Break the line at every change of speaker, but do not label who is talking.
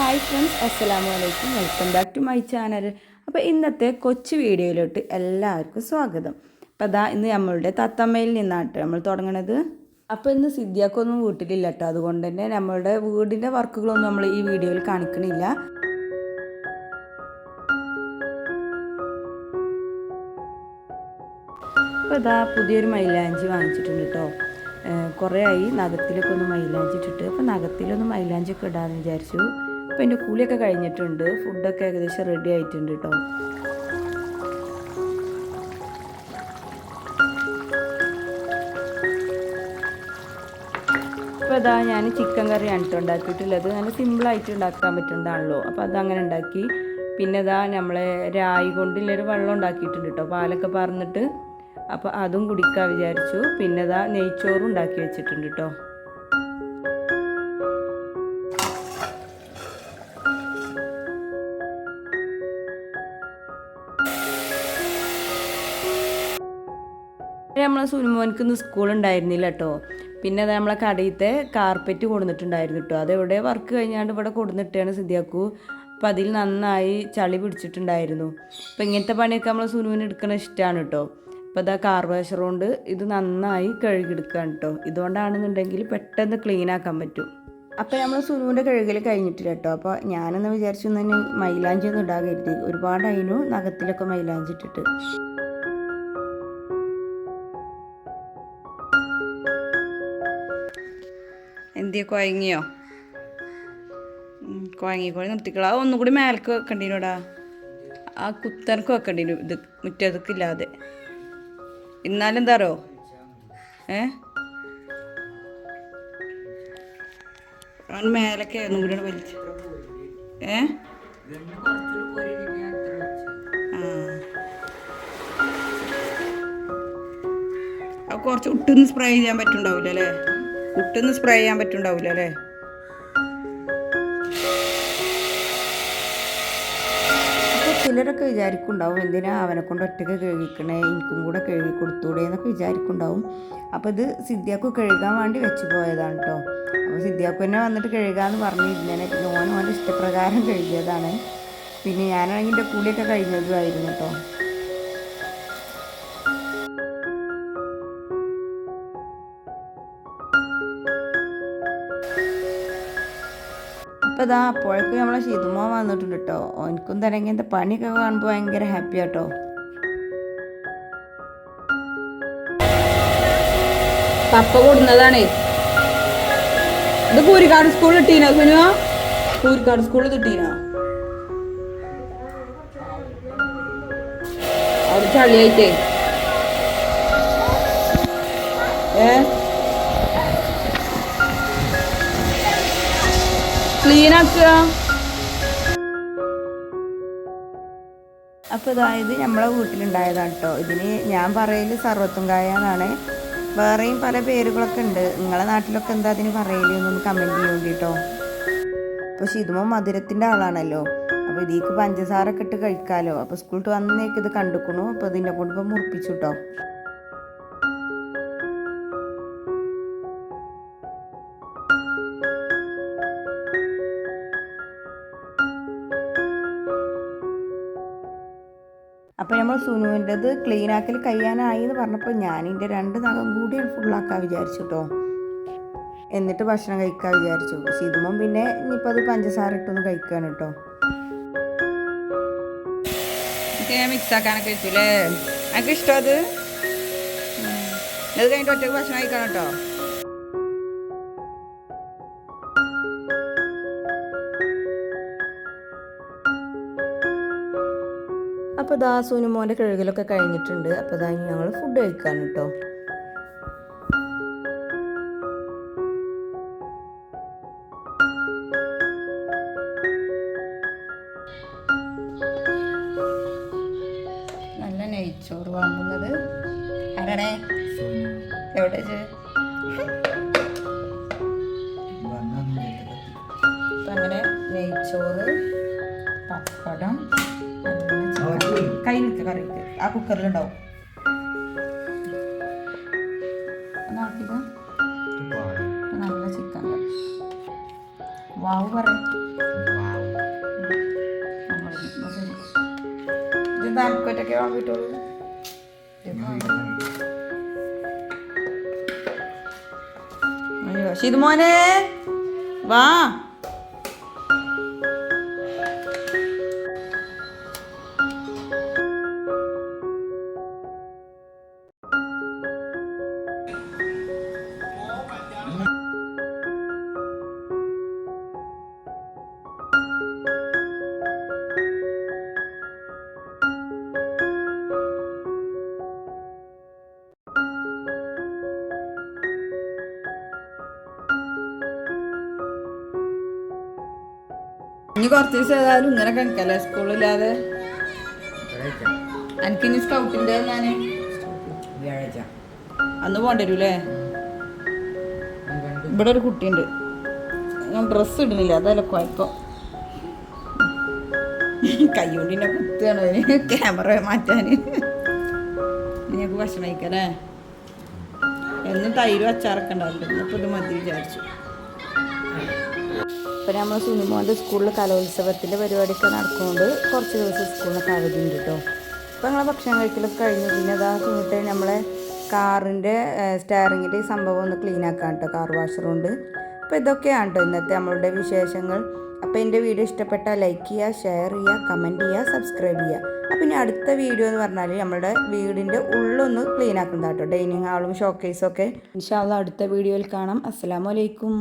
Hi friends അസ്സലാമു അലൈക്കും welcome back to my channel. അപ്പോൾ ഇന്നത്തെ കൊച്ചു വീഡിയോയിലോട്ട് എല്ലാവർക്കും സ്വാഗതം. അപ്പോൾ അതാ ഇന്ന് നമ്മളുടെ തത്തമ്മയിൽ നിന്നാണ് നമ്മൾ തുടങ്ങണത്. അപ്പോൾ ഇന്ന് സിദ്ധിയാക്കൊന്നും വീട്ടിലില്ല കേട്ടോ അതുകൊണ്ട് തന്നെ നമ്മളുടെ വീടിന്റെ വർക്കുകളൊന്നും നമ്മൾ ഈ വീഡിയോയിൽ കാണിക്കണില്ല. അപ്പോൾ ഇതാ പുതിയൊരു മൈലാഞ്ചി വാങ്ങിച്ചിട്ടുണ്ട് കേട്ടോ കുറേ ആയി. നഖത്തിലൊക്കെ ഒന്ന് മൈലാഞ്ചി ഇട്ടിട്ട്. അപ്പോൾ നഖത്തിലൊന്ന് മൈലാഞ്ചി ഒക്കെ ഇടാമെന്ന് വിചാരിച്ചു. അപ്പോൾ എന്റെ കൂലിയൊക്കെ കഴിഞ്ഞിട്ടുണ്ട്. ഫുഡൊക്കെ ഏകദേശം റെഡി ആയിട്ടുണ്ട് കേട്ടോ അപ്പോൾ അതാ ഞാൻ ചിക്കൻ കറിയാണ് കേട്ടോ ഉണ്ടാക്കിയിട്ടുള്ളത്. നല്ല സിമ്പിളായിട്ട് ഉണ്ടാക്കാൻ പറ്റുന്നതാണല്ലോ. അപ്പോൾ അതങ്ങനെ ഉണ്ടാക്കി. പിന്നെ ഇതാ നമ്മളെ രായി കൊണ്ടുള്ളൊരു വെള്ളം ഉണ്ടാക്കിയിട്ടുണ്ട് കേട്ടോ പാലൊക്കെ പറഞ്ഞിട്ട് അപ്പോൾ അതും കുടിക്കാൻ വിചാരിച്ചു. പിന്നെ ഇതാ നെയ്ച്ചോറും ഉണ്ടാക്കി വെച്ചിട്ടുണ്ട് കേട്ടോ നമ്മളെ സുനുമോനിക്ക് സ്കൂൾ ഉണ്ടായിരുന്നില്ല കേട്ടോ പിന്നെ അത് നമ്മളെ കടയിലത്തെ കാർപ്പറ്റ് കൊടുത്തിട്ടുണ്ടായിരുന്നു കേട്ടോ അതെവിടെ വർക്ക് കഴിഞ്ഞാണ്ട് ഇവിടെ കൊടുന്നിട്ടാണ് സിദ്ധിയാക്കു. അപ്പം അതിൽ നന്നായി ചളി പിടിച്ചിട്ടുണ്ടായിരുന്നു. അപ്പം ഇങ്ങനത്തെ പണിയൊക്കെ നമ്മൾ സുനുവിന് എടുക്കണ ഇഷ്ടമാണ് കേട്ടോ അപ്പോൾ അതാ കാർവേഷർ കൊണ്ട് ഇത് നന്നായി കഴുകിയെടുക്കുകയാണ് കേട്ടോ ഇതുകൊണ്ടാണെന്നുണ്ടെങ്കിൽ പെട്ടെന്ന് ക്ലീൻ ആക്കാൻ പറ്റും. അപ്പോൾ നമ്മൾ സുനുവിന്റെ കഴുകൽ കഴിഞ്ഞിട്ടില്ല കേട്ടോ അപ്പോൾ ഞാനെന്ന് വിചാരിച്ചു തന്നെ മൈലാഞ്ചി ഒന്നും ഇടാകരുത് ഒരുപാട് അതിനു നഖത്തിലൊക്കെ മൈലാഞ്ചി ഇട്ടിട്ട്. എന്തിയ കുഴങ്ങിയോ കുഴങ്ങിക്കോളി നിർത്തിക്കളാ. ഒന്നും കൂടി മേലക്ക് വെക്കണ്ടിനോടാ? ആ കുത്തനക്ക് വെക്കണ്ടിനു ഇത്. മുറ്റതക്കില്ലാതെ എന്നാലും എന്താറോ ഏ? മേലൊക്കെ ഒന്നും കൂടി വലിച്ചു. ഏ? കുറച്ച് ഉട്ടിന്ന് സ്പ്രേ ചെയ്യാൻ പറ്റുന്നുണ്ടാവില്ല അല്ലേ ഉട്ടിന്ന് സ്പ്രേ ചെയ്യാൻ പറ്റുണ്ടാവില്ല അല്ലേ? ചിലരൊക്കെ വിചാരിക്കുണ്ടാവും എന്തിനാ അവനെ കൊണ്ട് ഒറ്റയ്ക്ക് കഴുകിക്കണേ? എനിക്കും കൂടെ കഴുകി കൊടുത്തൂടെ എന്നൊക്കെ വിചാരിക്കുണ്ടാവും അപ്പോൾ ഇത് സിദ്ധിയാക്കു കഴുകാൻ വേണ്ടി വെച്ച് പോയതാണ് കേട്ടോ അപ്പോൾ സിദ്ധിയാക്കു തന്നെ വന്നിട്ട് കഴുകാമെന്ന് പറഞ്ഞിരുന്നേനെ. പിന്നെ ഓൻ ഓന്റെ ഇഷ്ടപ്രകാരം കഴുകിയതാണ്. പിന്നെ ഞാനാണെങ്കിൽ എന്റെ കൂലിയൊക്കെ കഴിഞ്ഞതുമായിരുന്നു കേട്ടോ അപ്പോൾ ഇതാ അപ്പോഴേക്കും നമ്മളെ ശീതുമോ വന്നിട്ടുണ്ട് കേട്ടോ എനിക്കും തരങ്കി എന്റെ പണിയൊക്കെ കാണുമ്പോൾ ഭയങ്കര ഹാപ്പി ആട്ടോ.
പപ്പ കൊടുന്നതാണേ. ഇത് കൂരിക്കാട് സ്കൂളിൽ കിട്ടീനോ സുനു? കൂരിക്കാട് സ്കൂളിൽ കിട്ടീനോ? അവിടെ ചളിയായിട്ടേ. ഏ? ക്ലീൻ ആക്കുക
അപ്പോൾ ഇതായത് നമ്മളെ വീട്ടിലുണ്ടായതാണ് കേട്ടോ ഇതിന് ഞാൻ പറയൽ സർവത്തും കായ എന്നാണ് വേറെയും പല പേരുകളൊക്കെ ഉണ്ട്. നിങ്ങളെ നാട്ടിലൊക്കെ എന്താ അതിന് പറയൽ എന്നൊന്ന് കമന്റ് ചെയ്യും കേട്ടോ അപ്പോൾ ശിതുമോ മധുരത്തിന്റെ ആളാണല്ലോ. അപ്പോൾ ഇതിക്ക് പഞ്ചസാരൊക്കെ ഇട്ട് കഴിക്കാമല്ലോ അപ്പോൾ സ്കൂളിൽ വന്നേക്ക് ഇത് കണ്ടുക്കണു. അപ്പോൾ ഇതിന്റെ കൊണ്ട് ഇപ്പോൾ മുറിപ്പിച്ചു കേട്ടോ അപ്പോൾ നമ്മൾ സുനുവിന്റെത് ക്ലീനാക്കൽ കഴിയാനായി എന്ന് പറഞ്ഞപ്പോൾ ഞാൻ എന്റെ രണ്ട് നഖം കൂടി ഫുള്ളാക്കാൻ വിചാരിച്ചു കേട്ടോ എന്നിട്ട് ഭക്ഷണം കഴിക്കാൻ വിചാരിച്ചു. ശീതമം പിന്നെ ഇനിയിപ്പോൾ അത് പഞ്ചസാര ഇട്ടൊന്ന് കഴിക്കാൻ കേട്ടോ
മിക്സ് ആക്കാനൊക്കെ വെച്ചില്ലേ? എനിക്ക് ഇഷ്ടം അത്? അത് കഴിഞ്ഞിട്ട് ഒറ്റയ്ക്ക് ഭക്ഷണം കഴിക്കണം കേട്ടോ
അപ്പോൾ ദാ സുനുമോന്റെ കഴുകലൊക്കെ കഴിഞ്ഞിട്ടുണ്ട്. അപ്പോൾ ദാ ഞങ്ങൾ ഫുഡ് കഴിക്കാൻ കേട്ടോ
നല്ല നെയ്ച്ചോറ് വാങ്ങുന്നത്. ആരാണേ? എവിടെ അങ്ങനെ നെയ്ച്ചോറ് പപ്പടം കയ്യിൽ നിൽക്കുക കറിക്ക്. ആ കുക്കറിലുണ്ടാവും. നല്ല ചിക്കൻ വാവ് പറയും. വാങ്ങിയിട്ടുള്ളൂ ശിതുമോനെ വാ. ഇനി കുറച്ച് ദിവസം ഏതായാലും ഇങ്ങനെ കഴിക്കല്ലേ സ്കൂളില്ലാതെ. എനിക്കിനി സ്കൗട്ടിന്റെ ഞാൻ
ഞാൻ
അന്ന് പോണ്ടി വരൂലേ ഇവിടെ ഒരു കുട്ടിയുണ്ട്. ഞാൻ ഡ്രസ്സ് ഇടുന്നില്ല അതല്ല കുഴപ്പം. കൈകൊണ്ട് എന്നെ കുത്തുകയാണ് അതിന് ക്യാമറ മാറ്റാൻ ഞങ്ങൾക്ക് ഭക്ഷണം കഴിക്കാനേ എന്നും തൈരും അച്ചാറൊക്കെ ഉണ്ടാവില്ല? ഇപ്പൊ ഇത് മതി വിചാരിച്ചു.
ഇപ്പം നമ്മൾ സുനിമോന്റെ സ്കൂളിൽ കലോത്സവത്തിന്റെ പരിപാടിയൊക്കെ നടക്കുന്നുണ്ട്. കുറച്ച് ദിവസം സ്കൂളിലൊക്കെ അവധി ഉണ്ട് കേട്ടോ അപ്പം ഞങ്ങളെ ഭക്ഷണം കഴിക്കലൊക്കെ കഴിഞ്ഞു. പിന്നെ അതാ സുനിട്ട് നമ്മളെ കാറിന്റെ സ്റ്റയറിങ്ങിന്റെ ഈ സംഭവം ഒന്ന് ക്ലീൻ ആക്കാൻ കേട്ടോ കാർ വാഷർ കൊണ്ട് അപ്പോൾ ഇതൊക്കെയാണ് കേട്ടോ ഇന്നത്തെ നമ്മളുടെ വിശേഷങ്ങൾ. അപ്പോൾ എന്റെ വീഡിയോ ഇഷ്ടപ്പെട്ടാൽ ലൈക്ക് ചെയ്യുക ഷെയർ ചെയ്യുക കമന്റ് ചെയ്യുക സബ്സ്ക്രൈബ് ചെയ്യുക അപ്പോൾ ഇനി അടുത്ത വീഡിയോ എന്ന് പറഞ്ഞാൽ നമ്മുടെ വീടിന്റെ ഉള്ളൊന്ന് ക്ലീൻ ആക്കുന്നതാട്ടോ ഡൈനിങ് ഹാളും ഷോക്കേസും ഒക്കെ. ഇൻഷാല്ല അടുത്ത വീഡിയോയിൽ കാണാം. അസ്സാം അലൈക്കും.